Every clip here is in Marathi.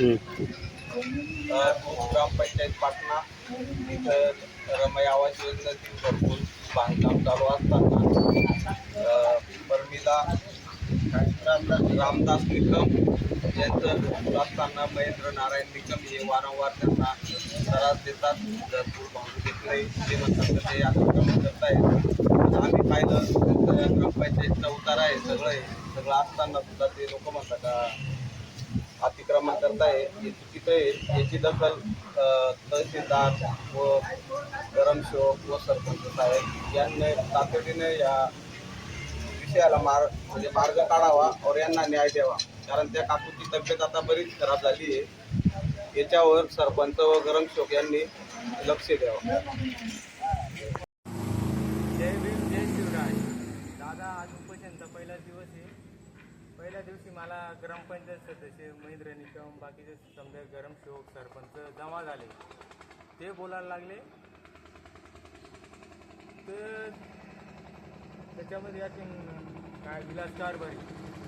तर ग्रामपंचायत पाटणा इथं रमय आवास योजनेतील भरपूर बांधकाम चालू असताना रामदास निकम यांचं असताना महेंद्र नारायण निकम हे वारंवार त्यांना त्रास देतात. भरपूर भांडू देत नाही ते म्हणतात तर ते अतिक्रमण करत आहेत आम्ही पाहिलं त्यांचं ग्रामपंचायतचा उतारा आहे सगळं आहे. सगळं असताना सुद्धा ते लोक म्हणतात का अतिक्रमण करताय. हे चुकीचं आहे. याची दखल तहसीलदार व गरमसेवक व सरपंच साहेब यांनी तातडीने या विषयाला मार्ग म्हणजे मार्ग काढावा और यांना न्याय द्यावा. कारण त्या काकूची तब्येत आता बरीच खराब झाली आहे. याच्यावर सरपंच व गरमशोक यांनी लक्ष द्यावं. जय भीम जय शिवराय. दादा आज उपोषणचा पहिला दिवस आहे. पहिल्या दिवशी मला ग्रामपंचायत सदस्य महेंद्र निकम बाकीचे समजा गरमशोक सरपंच जमा झाले. ते बोलायला लागले. तर त्याच्यामध्ये याचे काय विलास कारभारी.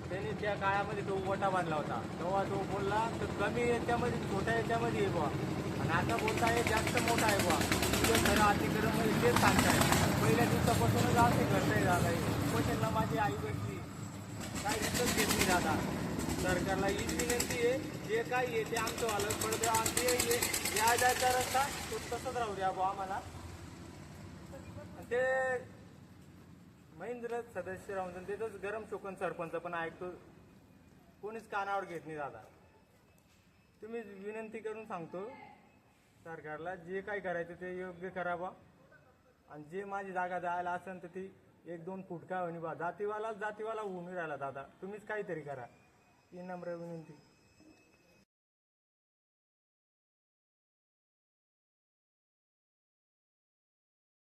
त्यांनी त्या काळामध्ये तो गोटा बांधला होता. तेव्हा तो बोलला तर कमी याच्यामध्ये छोट्या याच्यामध्ये आहे बुवा. आणि आता बोलताय जास्त मोठा आहे बुवा. तुझं खरं अतिक्रम म्हणजे तेच सांगताय पहिल्या दिवसापासूनच असे घडतंय दादा क्वेश्चनला माझी आई भेटली. काय रिटर्न घेत नाही दादा. सरकारला हीच विनंती आहे. जे काही आहे ते आमचं आलं पण आमचे आहे या जायचा रस्ता तो तसंच राहू द्या बुवा आम्हाला. ते महेंद्र सदस्य राहून तिथंच गरम शोकन सरपंच पण ऐकतो कोणीच कानावर घेत नाही दादा. तुम्ही विनंती करून सांगतो सरकारला जे काय करायचं ते योग्य करावा. आणि जे माझी जागा जायला असेल तर ती एक दोन फूट काय होणी बा जातीवाला जातीवाला होऊन राहिला दादा. तुम्हीच काहीतरी करा. ही नम्र विनंती.